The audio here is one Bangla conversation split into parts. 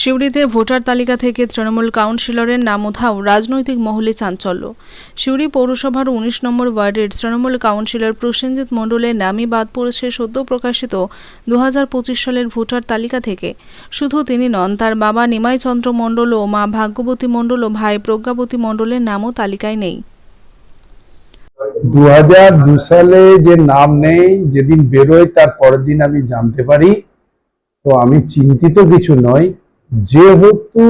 সিউড়িতে ভোটার তালিকা থেকে তৃণমূল কাউন্সিলরের নাম উধাও রাজনৈতিক মহলে চাঞ্চল্য। সিউড়ি পৌরসভার উনিশ নম্বর ওয়ার্ডের তৃণমূল কাউন্সিলর প্রসেনজিৎ মণ্ডলের নামই বাদ পড়েছে সদ্য প্রকাশিত দু সালের ভোটার তালিকা থেকে। শুধু তিনি নন, তার বাবা নিমাই চন্দ্র মণ্ডল ও মা ভাগ্যবতী মণ্ডল ও ভাই প্রজ্ঞাবতী মণ্ডলের নামও তালিকায় নেই। দু সালে যে নাম নেই, যেদিন বেরোয় তার পরের দিন আমি জানতে পারি। তো আমি চিন্তিত কিছু নয় যেহেতু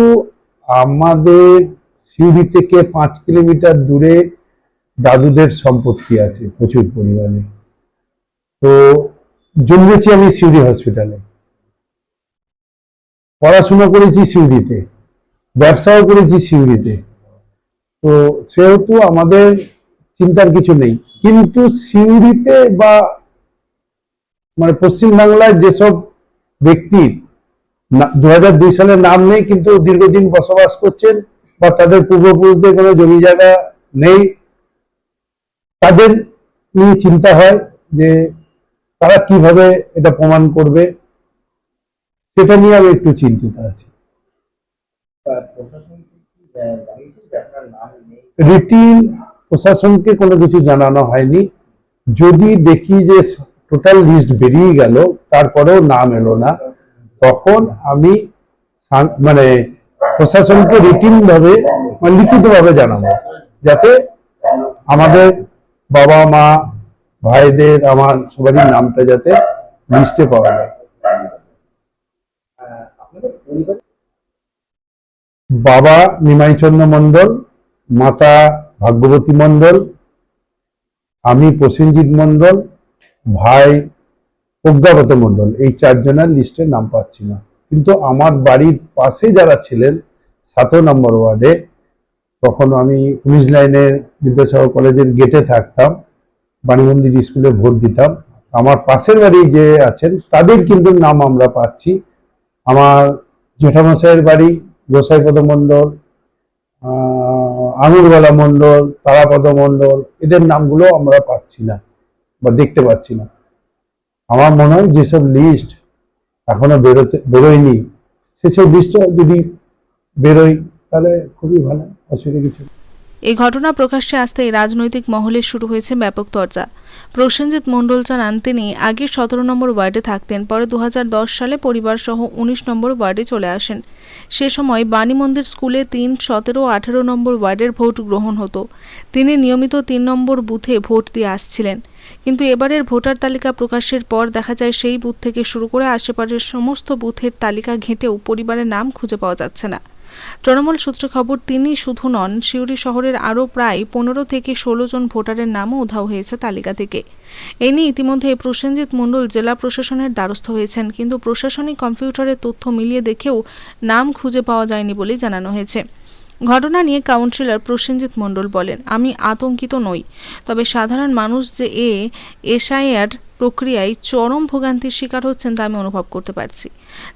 আমাদের সিউড়ি থেকে পাঁচ কিলোমিটার দূরে দাদুদের সম্পত্তি আছে প্রচুর পরিমাণে। তো জন্মেছি আমি সিউড়ি হসপিটালে পড়াশোনা করেছি সিউড়িতে, ব্যবসাও করেছি সিউড়িতে। তো সেহেতু আমাদের চিন্তার কিছু নেই। কিন্তু সিউড়িতে বা মানে পশ্চিমবাংলায় যেসব ব্যক্তির দু হাজার দুই সালের নাম নেই কিন্তু দীর্ঘদিন বসবাস করছেন বা তাদের পূর্বপুরুষদের কোনো জমি জায়গা নেই। তাদের নিয়ে চিন্তা হয় যে তারা কীভাবে এটা প্রমাণ করবে সেটা নিয়ে আমি একটু চিন্তিত আছি। রিটিন প্রশাসনকে কোনো কিছু জানানো হয়নি। যদি দেখি যে টোটাল লিস্ট বেরিয়ে গেল তারপরেও নাম এলো না। তখন আমি মানে প্রশাসনকে রিটিন ভাবে মানে লিখিত ভাবে জানাব। যাতে আমাদের বাবা মা ভাইদের, আমার সবারই নামটা যাতে লিস্টে পাওয়া যায়। বাবা নিমাইচন্দ্র মণ্ডল, মাতা ভাগ্যবতী মণ্ডল, আমি প্রসেনজিৎ মণ্ডল, ভাই প্রজ্ঞাগত মণ্ডল এই চারজনের লিস্টে নাম পাচ্ছি না। কিন্তু আমার বাড়ির পাশে যারা ছিলেন সাত নম্বর ওয়ার্ডে তখন আমি পুলিশ লাইনের বিদ্যাসাগর কলেজের গেটে থাকতাম, বাণীমন্দির স্কুলে ভোট দিতাম। আমার পাশের বাড়ি যে আছেন, তাদের কিন্তু নাম আমরা পাচ্ছি। আমার জেঠামশাইয়ের বাড়ি, গোসাইপদ মণ্ডল আঙুরবালা মণ্ডল, তারাপদ মণ্ডল, এদের নামগুলো আমরা পাচ্ছি না বা দেখতে পাচ্ছি না। আমার মনে হয় যেসব লিস্ট এখনও বেরোতে, বেরোয়নি, সেসব লিস্টটা যদি বেরোয়, তাহলে খুবই ভালো, অসুবিধা কিছু। এই ঘটনা প্রকাশ্যে আসতেই রাজনৈতিক মহলে শুরু হয়েছে ব্যাপক চর্চা। প্রসেনজিৎ মণ্ডল জানান, তিনি আগে সতেরো নম্বর ওয়ার্ডে থাকতেন, পরে দু হাজার দশ সালে পরিবারসহ উনিশ নম্বর ওয়ার্ডে চলে আসেন। সে সময় বাণী মন্দির স্কুলে তিন, সতেরো, আঠেরো নম্বর ওয়ার্ডের ভোট গ্রহণ হতো। তিনি নিয়মিত তিন নম্বর বুথে ভোট দিয়ে আসছিলেন। কিন্তু এবারের ভোটার তালিকা প্রকাশের পর দেখা যায় সেই বুথ থেকে শুরু করে আশেপাশের সমস্ত বুথের তালিকা ঘেঁটেও পরিবারের নাম খুঁজে পাওয়া যাচ্ছে না। তৃণমূল সূত্রে খবর তিনি শুধু নন, সিউড়ি শহরের আরও প্রায় পনেরো থেকে ষোলো জন ভোটারের নামও উধাও হয়েছে তালিকা থেকে। এ নিয়ে ইতিমধ্যে প্রসেনজিৎ মণ্ডল জেলা প্রশাসনের দ্বারস্থ হয়েছেন, কিন্তু প্রশাসনিক কম্পিউটারের তথ্য মিলিয়ে দেখেও নাম খুঁজে পাওয়া যায়নি বলে জানানো হয়েছে। ঘটনা নিয়ে কাউন্সিলর প্রসেনজিৎ মণ্ডল বলেন, আমি আতঙ্কিত নই, তবে সাধারণ মানুষ যে এ এসআইআর প্রক্রিয়ায় চরম ভোগান্তির শিকার হচ্ছেন তা আমি অনুভব করতে পারছি।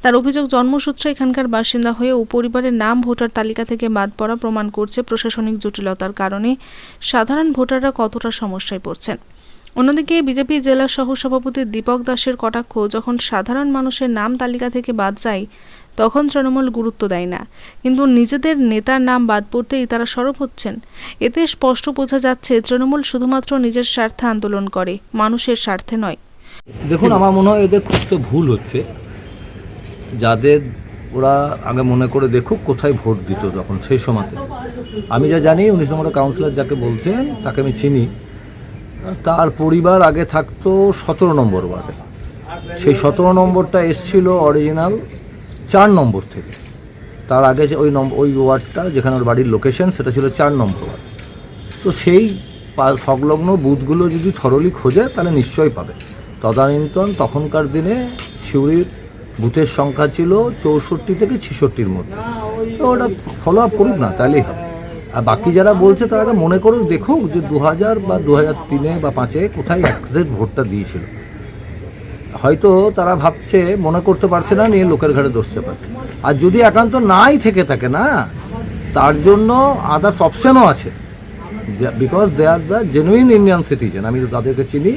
তার অভিযোগ, জন্মসূত্রে এখানকার বাসিন্দা হয়েও পরিবারের নাম ভোটার তালিকা থেকে বাদ পড়া প্রমাণ করছে প্রশাসনিক জটিলতার কারণে সাধারণ ভোটাররা কতটা সমস্যায় পড়ছেন। অন্যদিকে বিজেপি জেলা সহসভাপতি দীপক দাসের কটাক্ষ, যখন সাধারণ মানুষের নাম তালিকা থেকে বাদ যায় তখন তৃণমূল গুরুত্ব দেয় না। কিন্তু নিজেদের নেতার নাম বাদ পড়তেই তারা সরব হচ্ছেন। এতে স্পষ্ট বোঝা যাচ্ছে, তৃণমূল শুধুমাত্র নিজের স্বার্থে আন্দোলন করে, মানুষের স্বার্থে নয়। দেখুন, আমার মনে হয় এদের খুব তো ভুল হচ্ছে। যাদের ওরা আগে মনে করে দেখুক কোথায় ভোট দিত তখন সেই সময়তে আমি যা জানি, উনিশ নম্বর কাউন্সিলর যাকে বলছেন, তাকে আমি চিনি। তার পরিবার আগে থাকতো সতেরো নম্বর ওয়ার্ডে। সেই সতেরো নম্বরটা এসছিল অরিজিনাল চার নম্বর থেকে। তার আগে যে ওই নম্বর ওই ওয়ার্ডটা যেখানে ওর বাড়ির লোকেশন সেটা ছিল চার নম্বর ওয়ার্ড। তো সেই সংলগ্ন বুথগুলো যদি থরলি খোঁজে, তাহলে নিশ্চয়ই পাবে। তদানীন্তন তখনকার দিনে সিউড়ির বুথের সংখ্যা ছিল চৌষট্টি থেকে ছেষট্টির মধ্যে। তো ওটা ফলো আপ করুক না, তাহলেই হবে। আর বাকি যারা বলছে, তারা মনে করুক, দেখুক যে দু হাজার বা দু হাজার তিনে বা পাঁচে কোথায় একজেক্ট ভোটটা দিয়েছিল। হয়তো তারা ভাবছে, মনে করতে পারছে না, নিয়ে লোকের ঘাড়ে দোষতে পারছে আর যদি একান্ত নাই থেকে থাকে না, তার জন্য আদার্স অপশানও আছে। Because they are the genuine Indian citizen আমি তো তাদেরকে চিনি,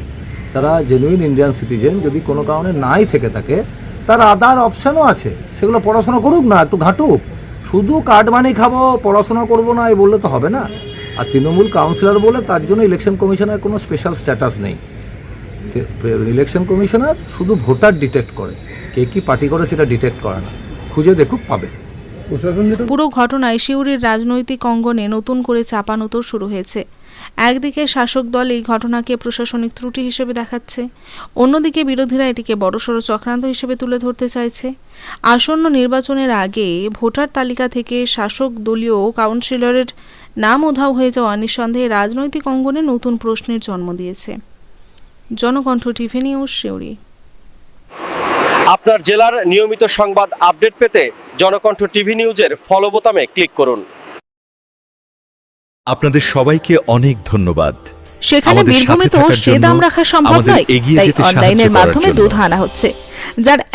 তারা জেনুইন ইন্ডিয়ান সিটিজেন যদি কোনো কারণে নাই থেকে থাকে, তার আদার অপশানও আছে। সেগুলো পড়াশোনা করুক না, একটু ঘাটুক। শুধু কার্ড বানিয়ে খাব, পড়াশোনা করব না এই বললে তো হবে না। আর তৃণমূল কাউন্সিলর বলে তার জন্য ইলেকশন কমিশনের কোনো স্পেশাল স্ট্যাটাস নেই। ইলেকশন কমিশনার শুধু ভোটার ডিটেক্ট করে। কে কি পার্টি করে সেটা ডিটেক্ট করে না। খুঁজে দেখুক পাবে। পুরো ঘটনায় সিউড়ির রাজনৈতিক অঙ্গনে নতুন করে চাপানোতর শুরু হয়েছে। একদিকে শাসক দল এই ঘটনাকে প্রশাসনিক ত্রুটি হিসেবে দেখাচ্ছে। অন্যদিকে বিরোধীরা এটিকে বড়সড় চক্রান্ত হিসেবে তুলে ধরতে চাইছে। আসন্ন নির্বাচনের আগে ভোটার তালিকা থেকে শাসক দলীয় কাউন্সিলরের নাম উধাও হয়ে যাওয়া নিঃসন্দেহে রাজনৈতিক অঙ্গনে নতুন প্রশ্নের জন্ম দিয়েছে। Janakantha TV news Suri. আপনার জেলার নিয়মিত সংবাদ আপডেট পেতে জনকণ্ঠ টিভি নিউজের ফলো বোতামে ক্লিক করুন। আপনাদের সবাইকে অনেক ধন্যবাদ। সেখানে বীরভূমে তো সে দাম রাখা সম্ভব নয় এগিয়ে তাই অনলাইনের মাধ্যমে দুধ আনা হচ্ছে। যার